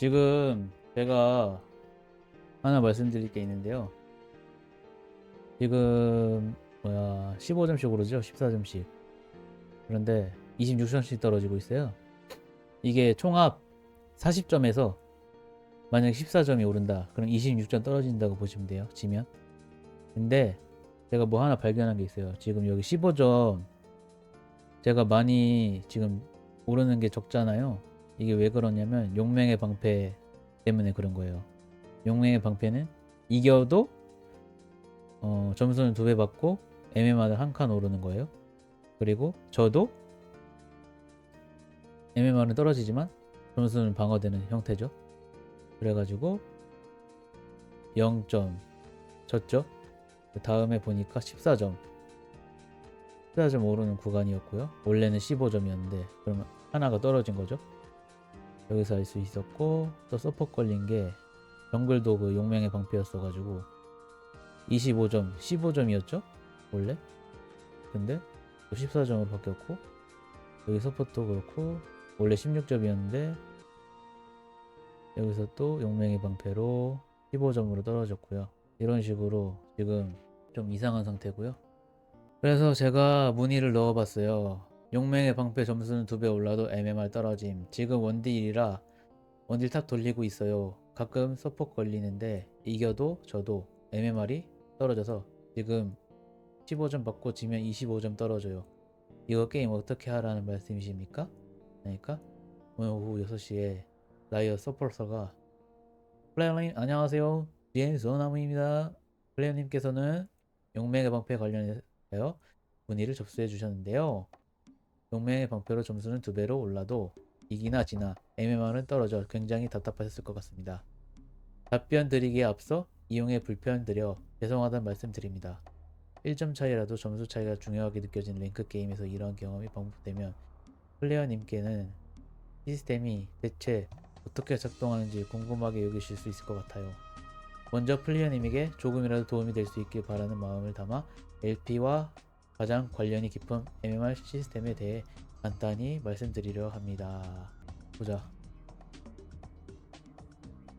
지금 제가 하나 말씀드릴 게 있는데요. 지금 뭐야 15점씩 오르죠? 14점씩. 그런데 26점씩 떨어지고 있어요. 이게 총합 40점에서 만약 14점이 오른다. 그럼 26점 떨어진다고 보시면 돼요. 지면. 근데 제가 뭐 하나 발견한 게 있어요. 지금 여기 15점 제가 많이 지금 오르는 게 적잖아요. 이게 왜 그러냐면 용맹의 방패 때문에 그런 거예요. 용맹의 방패는 이겨도 어, 점수는 두 배 받고 MMR을 한 칸 오르는 거예요. 그리고 저도 MMR은 떨어지지만 점수는 방어되는 형태죠. 그래가지고 0점 졌죠. 그 다음에 보니까 14점 14점 오르는 구간이었고요. 원래는 15점이었는데 그러면 하나가 떨어진 거죠. 여기서 알 수 있었고 또 서포 걸린 게 정글도 그 용맹의 방패였어가지고 25점 15점이었죠? 원래? 근데 또 14점으로 바뀌었고 여기 서포도 그렇고 원래 16점이었는데 여기서 또 용맹의 방패로 15점으로 떨어졌고요. 이런 식으로 지금 좀 이상한 상태고요. 그래서 제가 문의를 넣어봤어요 용맹의 방패 점수는 두 배 올라도 MMR 떨어짐. 지금 원딜이라 원딜 탑 돌리고 있어요. 가끔 서포 걸리는데 이겨도 저도 MMR이 떨어져서 지금 15점 받고 지면 25점 떨어져요. 이거 게임 어떻게 하라는 말씀이십니까? 그러니까 오늘 오후 6시에 라이어 서포터가 플레이어님 안녕하세요. DM 소나무입니다. 플레이어님께서는 용맹의 방패 관련해서 문의를 접수해 주셨는데요. 용맹의 방패로 점수는 두 배로 올라도 이기나 지나 MMR은 떨어져 굉장히 답답하셨을 것 같습니다. 답변 드리기에 앞서 이용에 불편 드려 죄송하다는 말씀 드립니다. 1점 차이라도 점수 차이가 중요하게 느껴진 랭크 게임에서 이러한 경험이 반복되면 플레이어님께는 시스템이 대체 어떻게 작동하는지 궁금하게 여기실 수 있을 것 같아요. 먼저 플레이어님에게 조금이라도 도움이 될 수 있길 바라는 마음을 담아 LP와 가장 관련이 깊은 MMR 시스템에 대해 간단히 말씀드리려 합니다. 보자.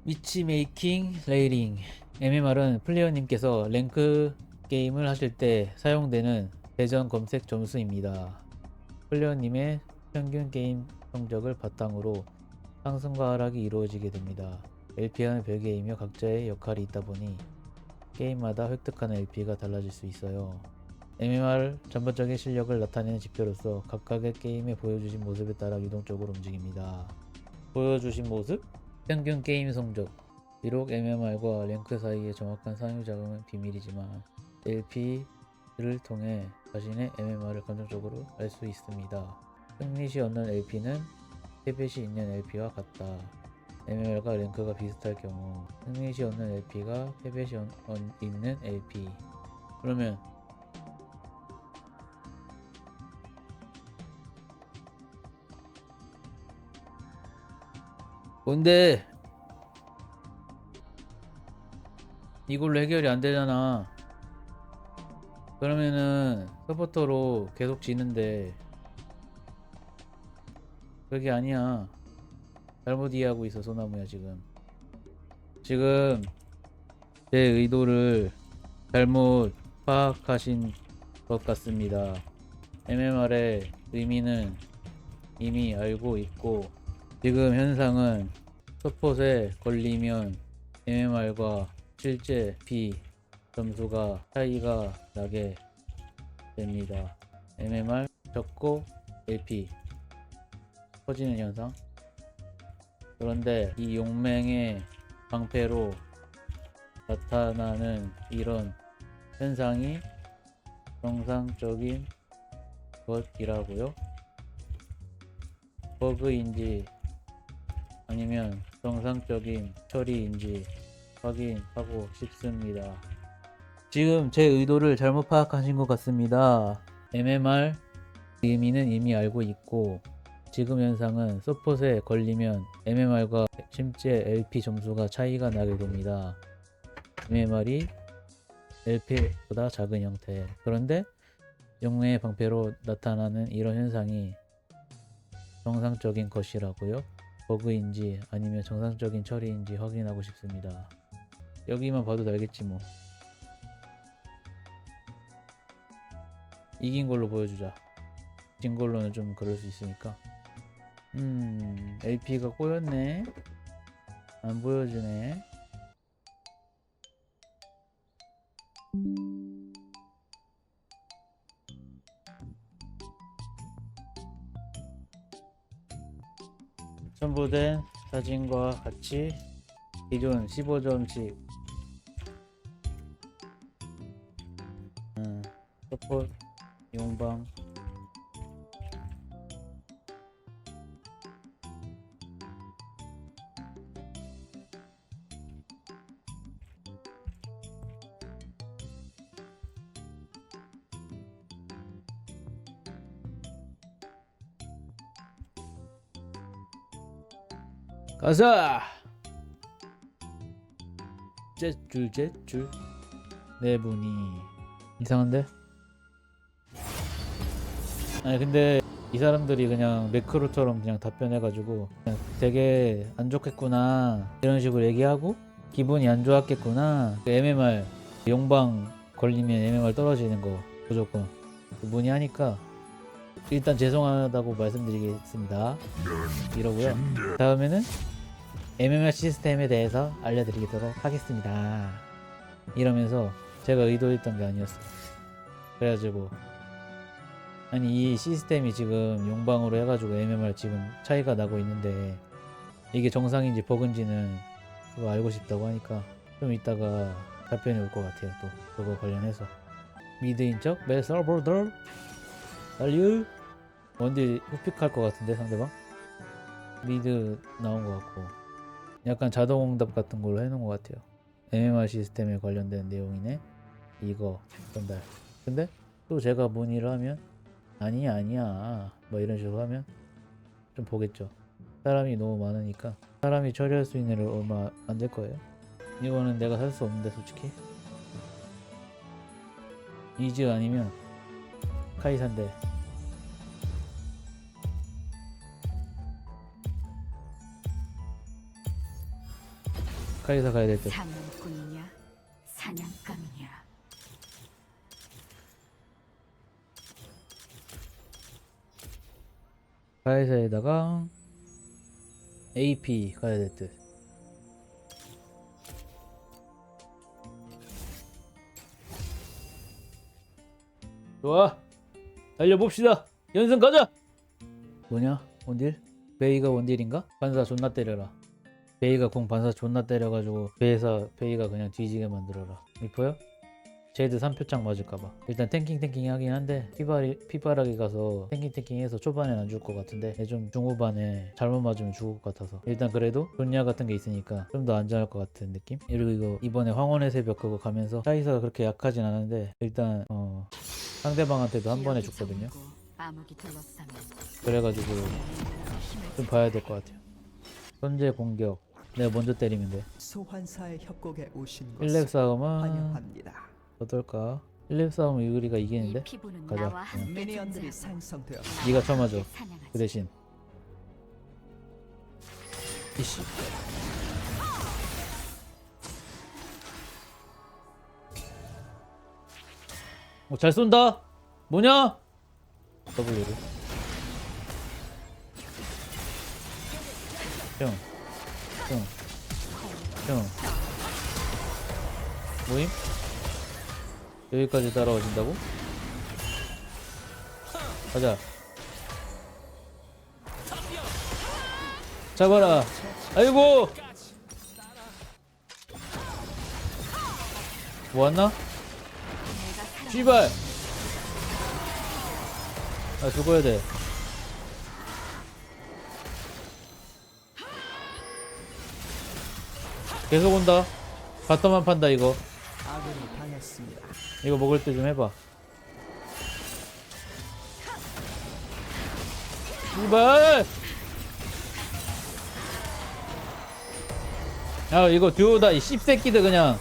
위치 메이킹 레이링 MMR은 플레이어님께서 랭크 게임을 하실 때 사용되는 대전 검색 점수입니다. 플레이어님의 평균 게임 성적을 바탕으로 상승과 하락이 이루어지게 됩니다. LP와는 별개이며 각자의 역할이 있다 보니 게임마다 획득하는 LP가 달라질 수 있어요. MMR 전반적인 실력을 나타내는 지표로서 각각의 게임에 보여주신 모습에 따라 유동적으로 움직입니다. 보여주신 모습? 평균 게임 성적 비록 MMR과 랭크 사이의 정확한 상호 작용은 비밀이지만 LP를 통해 자신의 MMR을 감정적으로 알 수 있습니다. 승리 시 얻는 LP는 패배 시 있는 LP와 같다. MMR과 랭크가 비슷할 경우 승리 시 얻는 LP가 패배시 얻- 얻- 있는 LP 그러면 뭔데? 이걸로 해결이 안 되잖아. 그러면은 서포터로 계속 지는데 그게 아니야. 잘못 이해하고 있어 소나무야 지금. 지금 제 의도를 잘못 파악하신 것 같습니다. MMR의 의미는 이미 알고 있고 지금 현상은 서폿에 걸리면 MMR과 실제 B 점수가 차이가 나게 됩니다. MMR 적고 LP 커지는 현상. 그런데 이 용맹의 방패로 나타나는 이런 현상이 정상적인 것이라고요? 버그인지 아니면 정상적인 처리인지 확인하고 싶습니다. 지금 제 의도를 잘못 파악하신 것 같습니다. MMR 의미는 이미 알고 있고 지금 현상은 서폿에 걸리면 MMR과 실제 LP 점수가 차이가 나게 됩니다. MMR이 LP보다 작은 형태. 그런데 영웅의 방패로 나타나는 이런 현상이 정상적인 것이라고요? 버그인지 아니면 정상적인 처리인지 확인하고 싶습니다. 여기만 봐도 알겠지 뭐. 이긴 걸로 보여주자. 진 걸로는 좀 그럴 수 있으니까. 음, LP가 꼬였네. 안 보여주네. 첨부된 사진과 같이 기존 15점씩. 음, 서폿 용방 가자! jet줄 jet줄. 네 분이 이상한데? 아니 근데 이 사람들이 그냥 매크로처럼 그냥 답변해가지고 그냥 되게 안 좋겠구나 이런 식으로 얘기하고 기분이 안 좋았겠구나. 그 MMR 용방 걸리면 MMR 떨어지는 거 무조건. 문의하니까 일단 죄송하다고 말씀드리겠습니다. 이러고요. 다음에는 MMR 시스템에 대해서 알려드리도록 하겠습니다. 이러면서 제가 의도했던 게 아니었어요. 그래가지고 아니 이 시스템이 지금 용방으로 해가지고 MMR 지금 차이가 나고 있는데 이게 정상인지 버그인지는 그거 알고 싶다고 하니까 좀 이따가 답변이 올 것 같아요. 또 그거 관련해서 미드인 척 메서버들 달류 원딜 후픽할 것 같은데 상대방 미드 나온 것 같고 약간 자동응답 같은 걸로 해놓은 것 같아요. MMR 시스템에 관련된 내용이네. 이거 전달. 근데 또 제가 문의를 하면 아니야 아니야 뭐 이런 식으로 하면 좀 보겠죠. 사람이 너무 많으니까 사람이 처리할 수 있는 일 얼마 안 될 거예요. 이거는 내가 살 수 없는데 솔직히 이즈 아니면 카이산데 카이사 가야 될 듯. 사냥꾼이냐 사냥감이냐 카이사에다가 AP 가야 될 듯. 좋아. 달려봅시다. 연승 가자. 뭐냐? 원딜? 베이가 원딜인가? 반사 존나 때려라. 베이가 공 반사 존나 때려가지고 베이사 베이가 그냥 뒤지게 만들어라. 미포요? 제드 3표창 맞을까봐. 일단 탱킹 탱킹 하긴 한데 피바리, 피바라기 가서 탱킹 탱킹 해서 초반엔 안 죽을 것 같은데 좀 중후반에 잘못 맞으면 죽을 것 같아서. 일단 그래도 존야 같은 게 있으니까 좀 더 안전할 것 같은 느낌? 그리고 이거 이번에 황혼의 새벽 그거 가면서 사이사가 그렇게 약하진 않은데 일단 어 상대방한테도 한 번에 죽거든요. 그래가지고 좀 봐야 될 것 같아요. 현재 공격 내가 먼저 때리면 돼. 소환사의 협곡에 오신 1렙 것을 싸움은 환영합니다. 어떨까? 1렙 싸움은 유리가 이 이기는데? 피부는 가자. 나와 함께 미니언들이 존재하고 생성되었습니다. 네가 쳐맞아 사냥하지. 그 대신. 이씨. 어, 잘 쏜다? 뭐냐? W를 형, 형, 형, 모임? 여기까지 따라오신다고? 가자. 잡아라. 아이고. 뭐 왔나? 내가 살아 씨발. 아 죽어야 돼. 계속 온다. 바텀만 판다 이거. 이거 먹을 때 좀 해봐. 씨발! 야 이거 듀오다 이 씹새끼들 그냥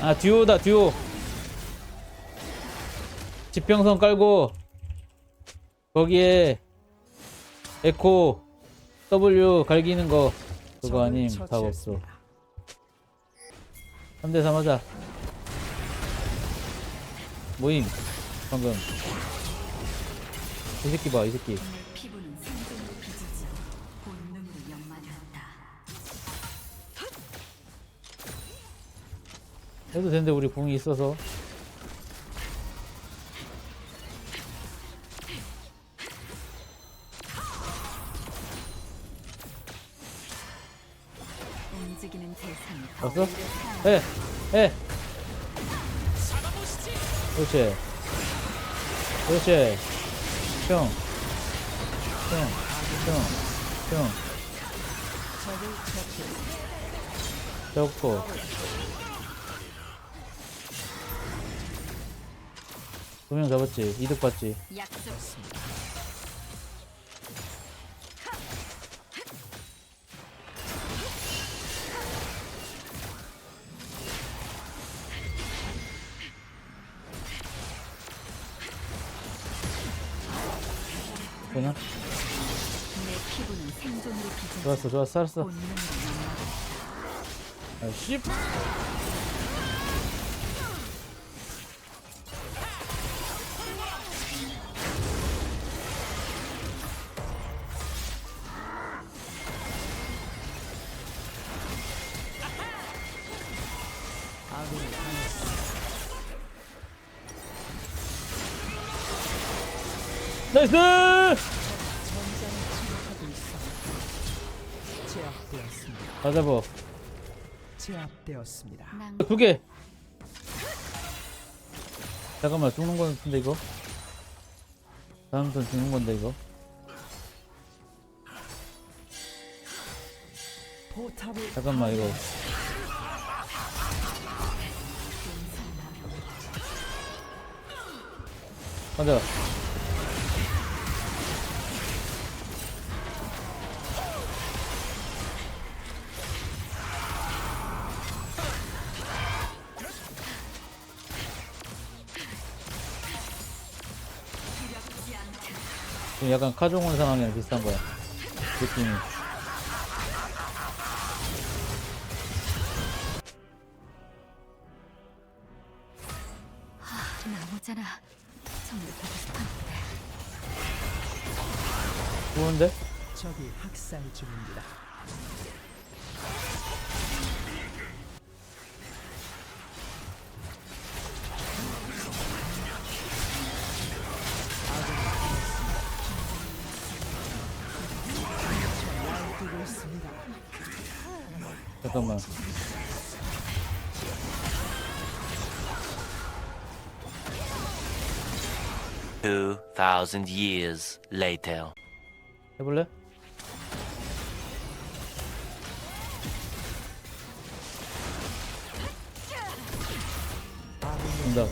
아 듀오다 듀오 지평선 깔고 거기에 에코 W 갈기는 거 그거 아님? 답 없어 처치했습니다. 3대3 하자. 모임 방금. 이 새끼 봐 이 새끼. 해도 되는데 우리 궁이 있어서 왔어? 해! 해! 그렇지 그렇지 형! 형! 형! 형! 적을 처치했습니다. 잡고 두명 잡았지 이득 봤지 빚어져 좋았어 좋았어 살았어 본능으로 연마되었다. 아 씨. 아군이 당했습니다. 나이스! 잡아 제압되었습니다. 난두 개. 잠깐만 죽는 건 같은데 이거. 다음 턴 죽는 건데 이거. 포탑을 잠깐만 이거. 가자. 지금 약간 카종원 상황이랑 비슷한 거야. 느낌이. 나오잖아. 정말 보고 싶었는데. 좋은데? 적이 학살 중입니다. 잠깐만. Two thousand years later. 해볼래? 아군이 정답.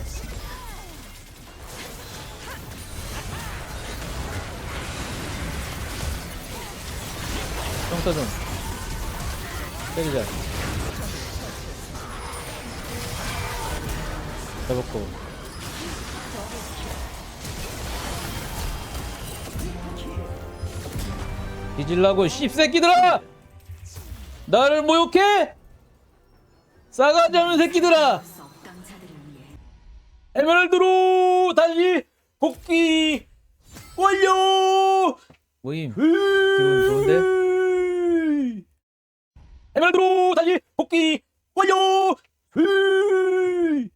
평타 좀. 때리자. 잡았고. 뒤질라고 씹새끼들아! 나를 모욕해! 싸가지 없는 새끼들아! 에메랄드로 다시 복귀 완료! 모임 기분 좋은데? 에메랄드로 다시 복귀 완료! 으이!